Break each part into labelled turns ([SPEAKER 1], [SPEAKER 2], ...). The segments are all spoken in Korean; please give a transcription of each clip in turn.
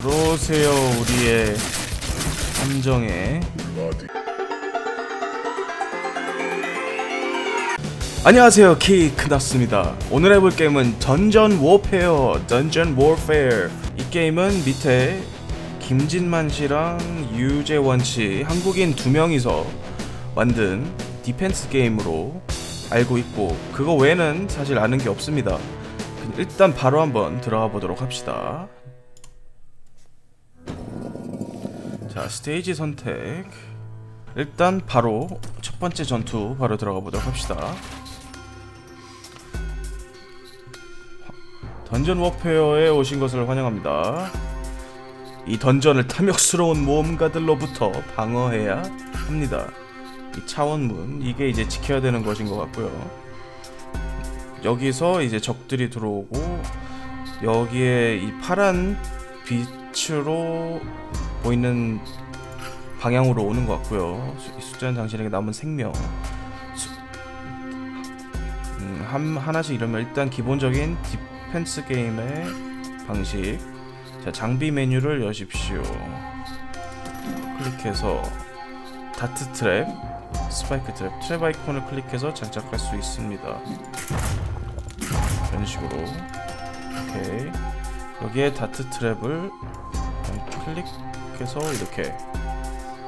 [SPEAKER 1] 들어오세요 우리의 함정에. 안녕하세요 키크났습니다. 오늘 해볼 게임은 던전 워페어 던전 워페어 이 게임은 밑에 김진만 씨랑 유재원 씨 한국인 두 명이서 만든 디펜스 게임으로 알고 있고 그거 외에는 사실 아는 게 없습니다. 일단 바로 한번 들어가 보도록 합시다 자 스테이지 선택. 일단 바로 첫 번째 전투 바로 들어가 보도록 합시다. 던전 워페어에 오신 것을 환영합니다. 이 던전을 탐욕스러운 모험가들로부터 방어해야 합니다. 이 차원문 이게 이제 지켜야 되는 것인 것 같고요. 여기서 이제 적들이 들어오고 여기에 이 파란 빛으로 보이는 방향으로 오는 것 같고요. 수- 숫자는 당신에게 남은 생명. 수- 음, 한 하나씩 이러면 일단 기본적인 디펜스 게임의 방식. 자 장비 메뉴를 여십시오. 클릭해서 다트 트랩, 스파이크 트랩, 트랩 아이콘을 클릭해서 장착할 수 있습니다. 이런 식으로. 오케이. 여기에 다트 트랩을 그냥 클릭해서 이렇게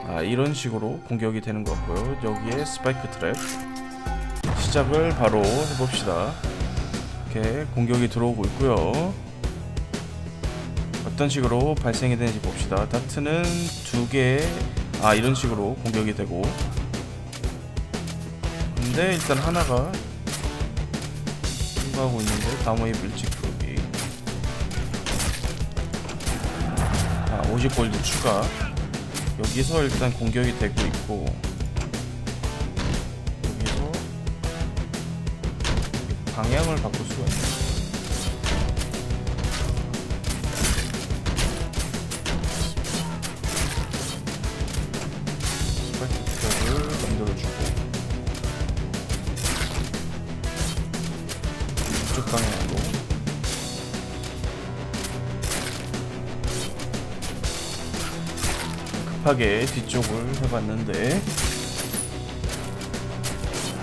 [SPEAKER 1] 아 이런 식으로 공격이 되는 것 같고요. 여기에 스파이크 트랩. 시작을 바로 해봅시다. 이렇게 공격이 들어오고 있고요. 어떤 식으로 발생이 되는지 봅시다. 다트는 두 개 아 이런 식으로 공격이 되고. 근데 일단 하나가 통과하고 있는데 다모의 밀집 50골드 추가 여기서 일단 공격이 되고 있고 여기서 방향을 바꿀 수가 있네. 스 급하게 뒤쪽을 해봤는데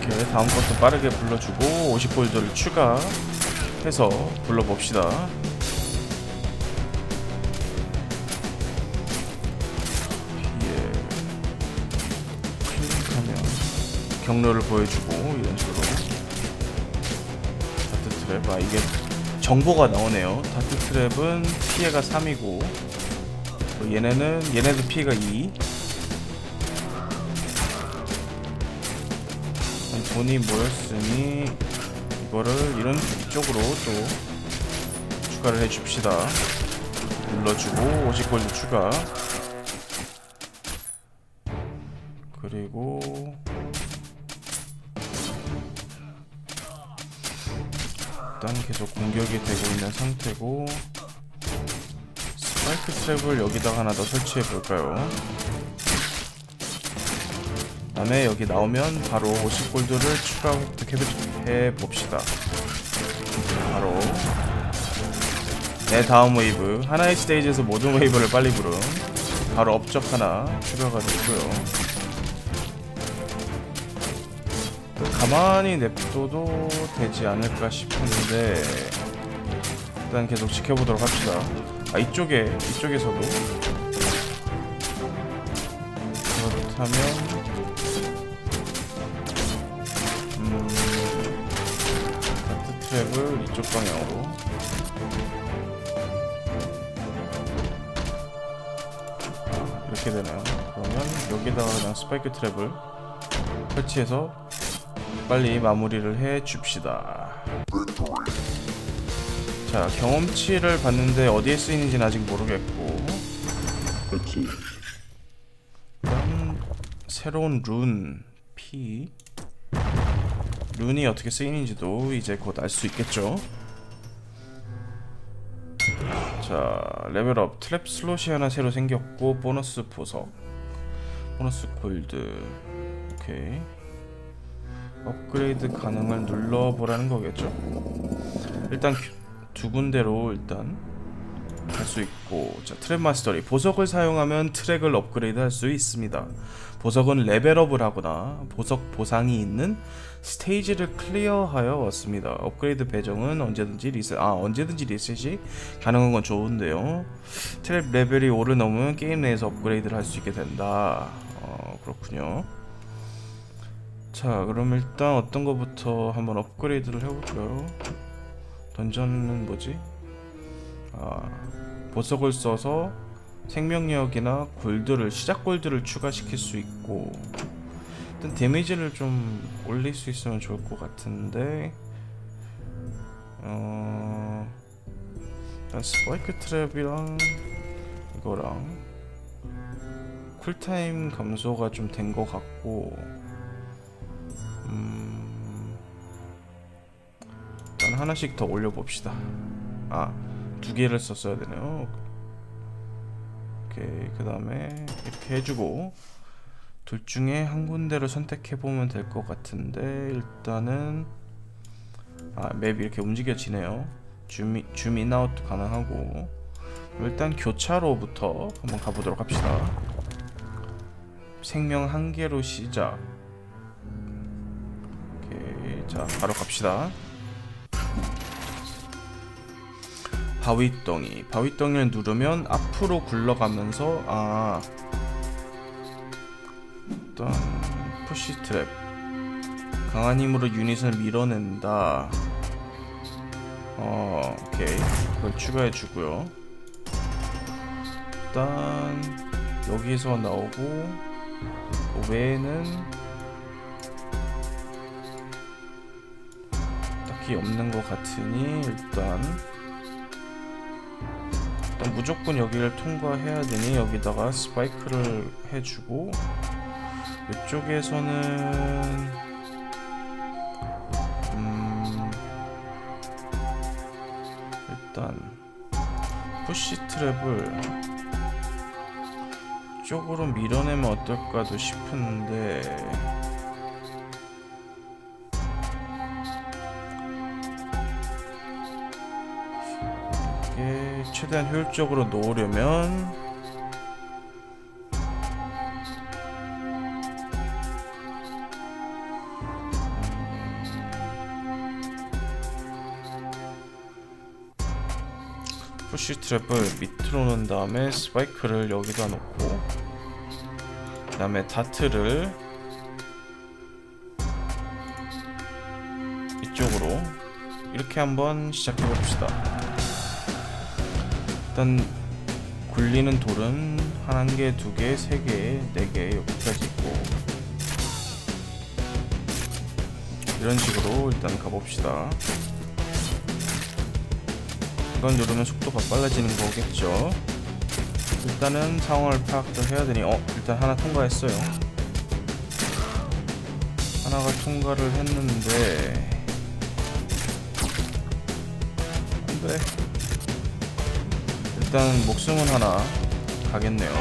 [SPEAKER 1] 이렇게 다음 것도 빠르게 불러주고 50볼드를 추가해서 불러봅시다. 예. 경로를 보여주고 이런 식으로. 다트 트랩. 아 이게 정보가 나오네요. 다트 트랩은 피해가 3이고 뭐 얘네는 얘네도 피해가 2 돈이 모였으니 이거를 이런 이쪽으로 또 추가를 해줍시다. 눌러주고 50골드 추가. 그리고 일단 계속 공격이 되고 있는 상태고 스 파이크 트랩을 여기다가 하나 더 설치해 볼까요? 다음에 여기 나오면 바로 50골드를 추가 획득해 봅시다. 바로 네 다음 웨이브 하나의 스테이지에서 모든 웨이브를 빨리 부름 바로 업적 하나 추가가 됐고요. 가만히 냅둬도 되지 않을까 싶은데 일단 계속 지켜보도록 합시다. 아 이쪽에 이쪽에서도 그렇다면 음 다트 트랩을 이쪽 방향으로 아, 이렇게 되네요. 그러면 여기다가 그냥 스파이크 트랩을 설치해서 빨리 마무리를 해 줍시다. 자 경험치를 봤는데 어디에 쓰이는지는 아직 모르겠고. 일단 새로운 룬 P. 룬이 어떻게 쓰이는지도 이제 곧 알 수 있겠죠? 자 레벨업. 트랩 슬롯이 하나 새로 생겼고 보너스 보석. 보너스 골드. 오케이. 업그레이드 가능을 눌러보라는 거겠죠? 일단 두 군데로 일단 할 수 있고 자 트랙 마스터리. 보석을 사용하면 트랙을 업그레이드 할 수 있습니다. 보석은 레벨업을 하거나 보석 보상이 있는 스테이지를 클리어하여 왔습니다. 업그레이드 배정은 언제든지 리셋 아 언제든지 리셋이 가능한 건 좋은데요. 트랙 레벨이 오르 넘으면 게임 내에서 업그레이드를 할 수 있게 된다. 어 그렇군요. 자 그럼 일단 어떤 거부터 한번 업그레이드를 해볼까요 던전은 뭐지? 아 보석을 써서 생명력이나 골드를 시작 골드를 추가시킬 수 있고 일단 데미지를 좀 올릴 수 있으면 좋을 것 같은데 어 일단 스파이크 트랩이랑 이거랑 쿨타임 감소가 좀 된 것 같고 음 하나씩 더 올려봅시다. 아 두 개를 썼어야 되네요. 오케이 그 다음에 이렇게 해주고 둘 중에 한 군데를 선택해 보면 될 것 같은데 일단은 아 맵이 이렇게 움직여지네요. 줌이 줌인 아웃도 가능하고 일단 교차로부터 한번 가보도록 합시다. 생명 한 개로 시작. 오케이 자 바로 갑시다 바위덩이. 바위덩이를 누르면 앞으로 굴러가면서 아 일단 푸시 트랩. 강한 힘으로 유닛을 밀어낸다. 어 오케이. 그걸 추가해 주고요. 일단 여기서 나오고 그 외에는 딱히 없는 것 같으니 일단 무조건 여기를 통과해야 되니 여기다가 스파이크를 해주고 이쪽에서는 음 일단 푸시 트랩을 이쪽으로 밀어내면 어떨까도 싶은데 최대한 효율적으로 놓으려면 푸시 트랩을 밑으로 놓은 다음에 스파이크를 여기다 놓고 그 다음에 다트를 이쪽으로 이렇게 한번 시작해 봅시다. 일단 굴리는 돌은 한 개, 두 개, 세 개, 네 개 여기까지 있고 이런 식으로 일단 가봅시다. 이건 누르면 속도가 빨라지는 거겠죠. 일단은 상황을 파악도 해야 되니 어 일단 하나 통과했어요. 하나가 통과를 했는데 안돼. 일단 목숨은 하나 가겠네요.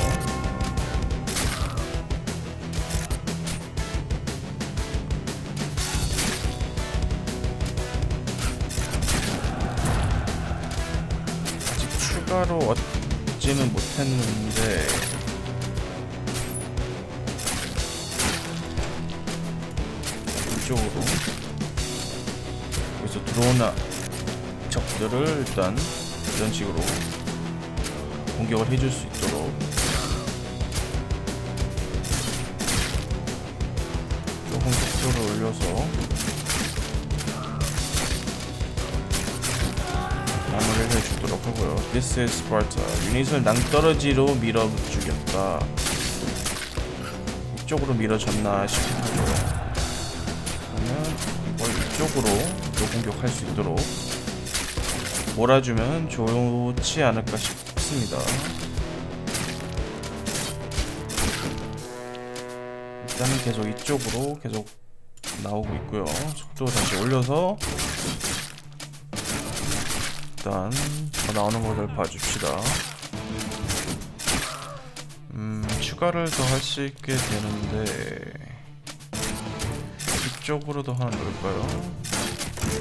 [SPEAKER 1] 아직 추가로 얻지는 못했는데 이쪽으로 여기서 들어오는 적들을 일단 이런 식으로 공격을 해줄 수 있도록 조금 속도를 올려서 마무리를 해주도록 하고요. This is Sparta. 유닛을 낭떠러지로 밀어 죽였다. 이쪽으로 밀어졌나 싶고요. 그러면 이걸 이쪽으로 또 공격할 수 있도록 몰아주면 좋지 않을까 싶 습니다. 일단은 계속 이쪽으로 계속 나오고 있고요. 속도 다시 올려서 일단 더 나오는 것을 봐줍시다. 음, 추가를 더 할 수 있게 되는데 이쪽으로도 하나 넣을까요?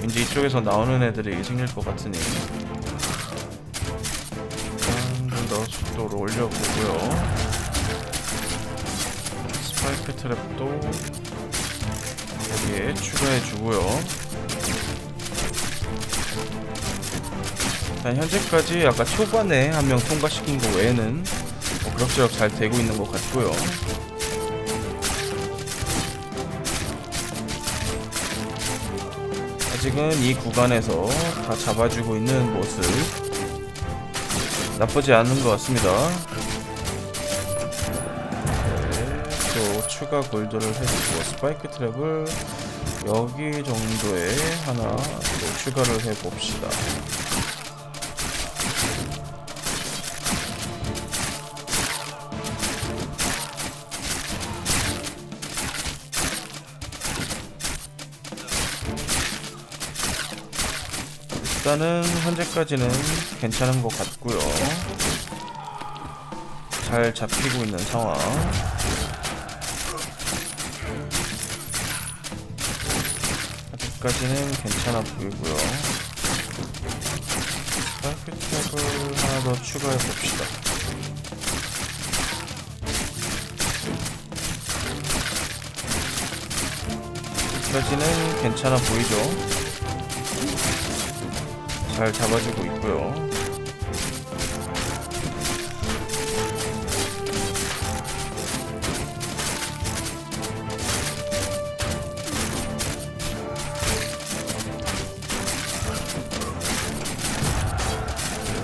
[SPEAKER 1] 이제 이쪽에서 나오는 애들이 생길 것 같으니 속도를 올려보고요. 스파이크 트랩도 여기에 추가해주고요. 일단 현재까지 아까 초반에 한 명 통과시킨 거 외에는 뭐 그럭저럭 잘 되고 있는 것 같고요. 아직은 이 구간에서 다 잡아주고 있는 모습 나쁘지 않은 것 같습니다. 네, 또 추가 골드를 해주고 스파이크 트랩을 여기 정도에 하나 또 추가를 해봅시다. 일단은 현재까지는 괜찮은 것 같고요. 잘 잡히고 있는 상황. 아직까지는 괜찮아 보이고요. 스파이크 탭을 하나 더 추가해 봅시다. 아직까지는 괜찮아 보이죠? 잘 잡아주고 있고요.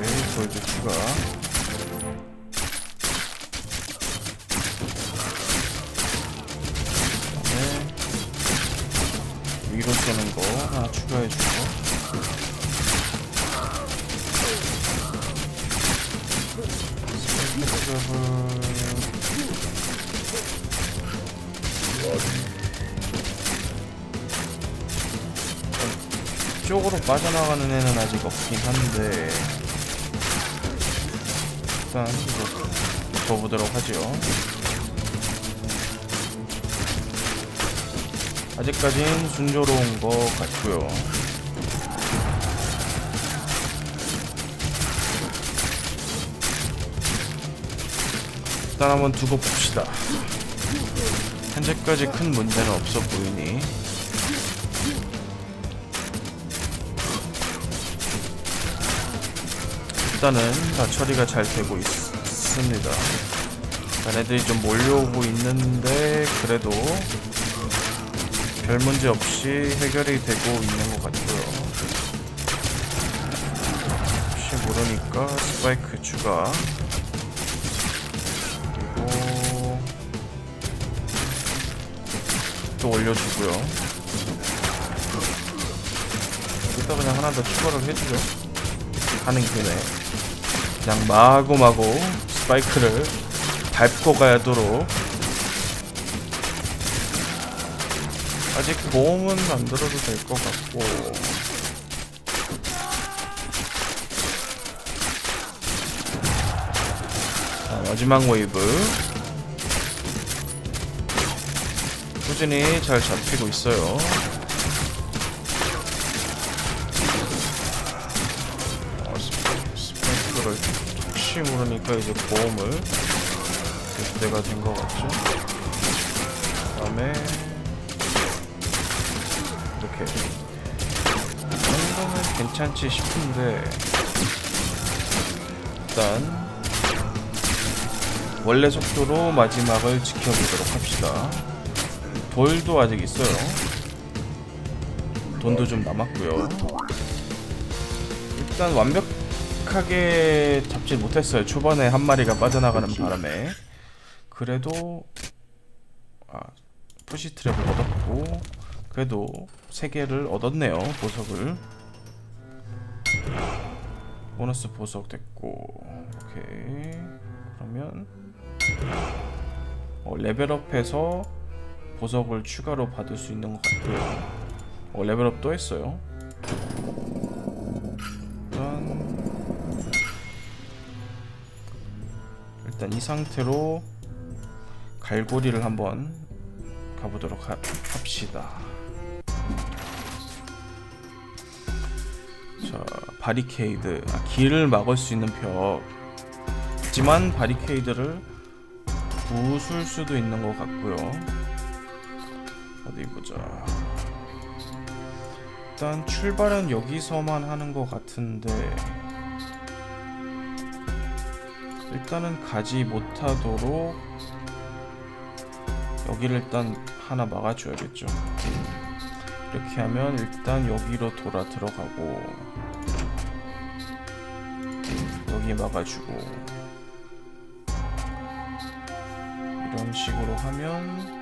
[SPEAKER 1] 네, 골드 추가. 빠져나가는 애는 아직 없긴 한데 일단 이거 줘보도록 하죠. 아직까진 순조로운 것 같고요. 일단 한번 두고 봅시다. 현재까지 큰 문제는 없어 보이니 일단은 다 처리가 잘 되고 있, 습니다 일단 애들이 좀 몰려오고 있는데 그래도 별 문제 없이 해결이 되고 있는 것 같고요. 혹시 모르니까 스파이크 추가 그리고 또 올려주고요. 여기다 그냥 하나 더 추가를 해주죠. 하는 김에 그냥 마구마구 스파이크를 밟고 가도록. 아직 보험은 안 들어도 될 것 같고. 자, 마지막 웨이브. 꾸준히 잘 잡히고 있어요 혹시 모르니까 이제 보험을 될 때가 된 것 같죠? 그 다음에 이렇게. 이 정도면 괜찮지 싶은데 일단 원래 속도로 마지막을 지켜보도록 합시다. 돌도 아직 있어요. 돈도 좀 남았고요. 일단 완벽 하게 잡지 못했어요. 초반에 한 마리가 빠져나가는 바람에. 그래도 아, 푸시 트랩을 얻었고 그래도 세 개를 얻었네요 보석을. 보너스 보석 됐고 오케이. 그러면 어, 레벨업해서 보석을 추가로 받을 수 있는 것 같고요. 어, 레벨업 또 했어요 이 상태로 갈고리를 한번 가보도록 하, 합시다. 자, 바리케이드. 아, 길을 막을 수 있는 벽. 있지만 바리케이드를 부술 수도 있는 것 같고요. 어디 보자. 일단 출발은 여기서만 하는 것 같은데 일단은 가지 못하도록 여기를 일단 하나 막아줘야겠죠. 이렇게 하면 일단 여기로 돌아 들어가고 여기 막아주고 이런 식으로 하면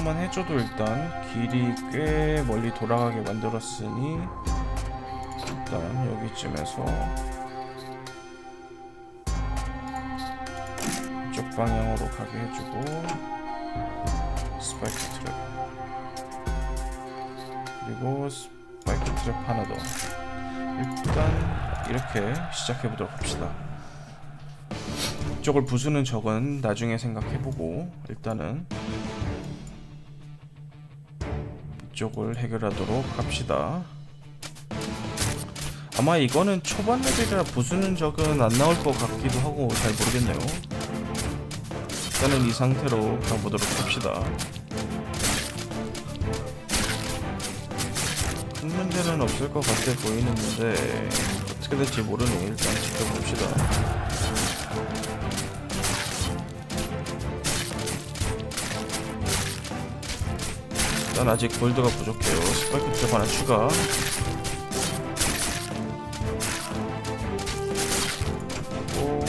[SPEAKER 1] 정도만 해줘도 일단 길이 꽤 멀리 돌아가게 만들었으니 일단 여기쯤에서 이쪽 방향으로 가게 해주고 스파이크 트랩. 그리고 스파이크 트랩 하나 더. 일단 이렇게 시작해 보도록 합시다. 이쪽을 부수는 적은 나중에 생각해보고 일단은 이쪽을 해결하도록 합시다. 아마 이거는 초반 레벨이라 부수는 적은 안 나올 것 같기도 하고 잘 모르겠네요. 일단은 이 상태로 가보도록 합시다. 큰 문제는 없을 것 같아 보이는데 어떻게 될지 모르니 일단 지켜봅 일단 아직 골드가 부족해요. 스파이크 트랩 하나 추가. 그리고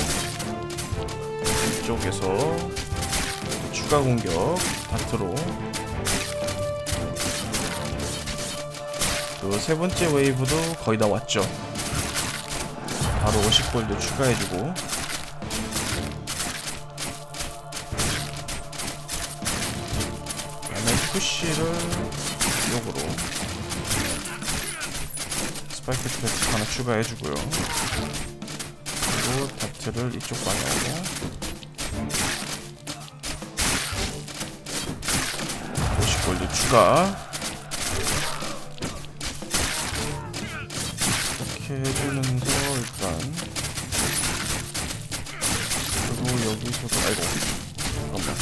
[SPEAKER 1] 이쪽에서 추가 공격 다트로 그 세 번째 웨이브도 거의 다 왔죠 바로 50골도 추가해주고 스파이크 트랩 하나 추가해주고요. 그리고 다트를 이쪽 방향으로. 50골드 추가. 이렇게 해주면서 일단 그리고 여기서도 아이고 잠깐만.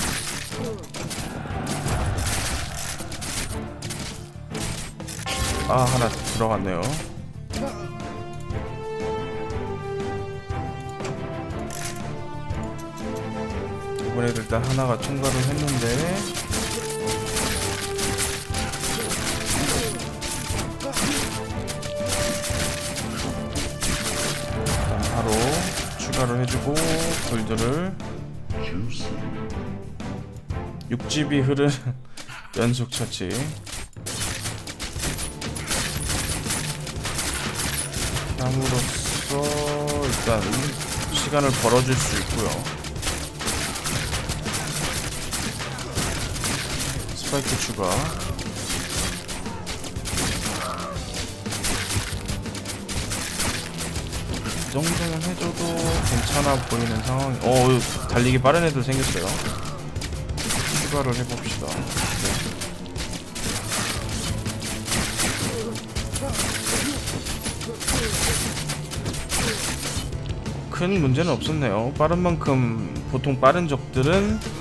[SPEAKER 1] 아 하나 들어갔네요 이번에도 일단 하나가 통과를 했는데. 일단 바로 추가를 해주고 골드를. 6GB 흐른 연속 처치. 함으로써 일단 시간을 벌어줄 수 있고요 스파이크 추가 이 정도는 해줘도 괜찮아 보이는 상황. 어, 달리기 빠른 애들 생겼어요. 추가를 해봅시다. 네. 큰 문제는 없었네요. 빠른 만큼 보통 빠른 적들은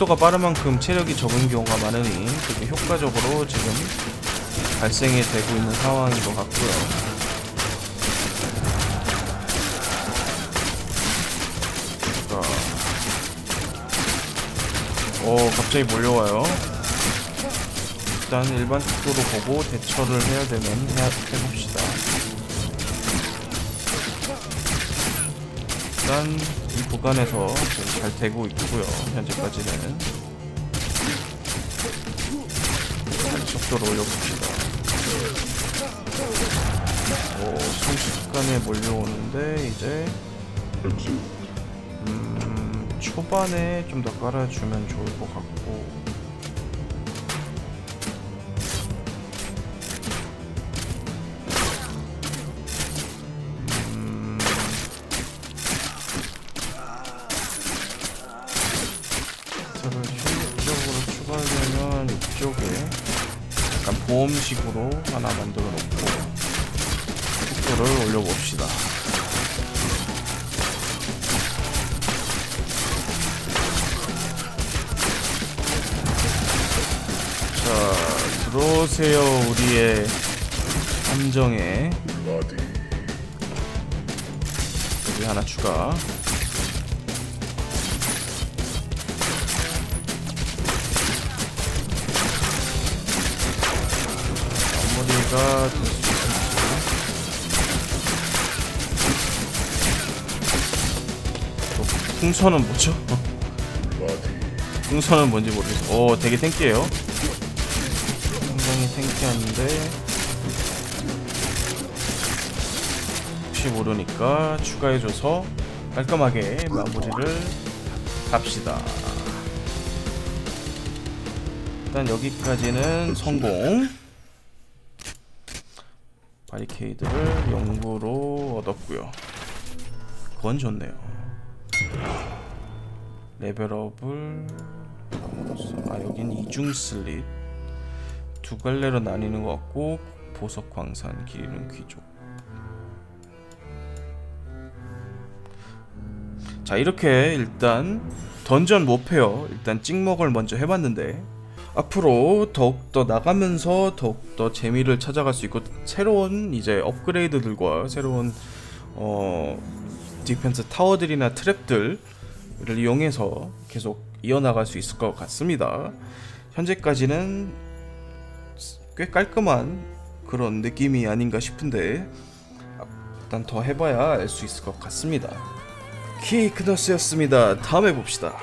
[SPEAKER 1] 속도가 빠른 만큼 체력이 적은 경우가 많으니 되게 효과적으로 지금 발생이 되고 있는 상황인 것 같고요. 자. 오 갑자기 몰려와요 일단 일반 속도로 보고 대처를 해야 되면 해야, 해봅시다 일단 이 구간에서 잘 되고 있고요. 현재까지는. 잘 속도를 올려봅시다. 오 순식간에 몰려오는데 이제. 음, 초반에 좀 더 깔아주면 좋을 것 같고 보험식으로 하나 만들어 놓고 속도를 올려봅시다. 자, 들어오세요, 우리의 함정에. 여기 하나 추가. 또 풍선은 뭐죠? 풍선은 뭔지 모르겠어. 오, 되게 탱키해요. 굉장히 탱키한데 혹시 모르니까 추가해줘서 깔끔하게 마무리를 합시다. 일단 여기까지는 성공. 바리케이드를 영구로 얻었고요. 그건 좋네요. 레벨업을. 아 여긴 이중 슬릿 두 갈래로 나뉘는 것 같고 보석 광산 기리는 귀족. 자 이렇게 일단 던전 모페어 일단 찍먹을 먼저 해봤는데 앞으로 더욱더 나가면서 더욱더 재미를 찾아갈 수 있고 새로운 이제 업그레이드들과 새로운 어 디펜스 타워들이나 트랩들을 이용해서 계속 이어나갈 수 있을 것 같습니다. 현재까지는 꽤 깔끔한 그런 느낌이 아닌가 싶은데 일단 더 해봐야 알 수 있을 것 같습니다. 키크너스였습니다. 다음에 봅시다.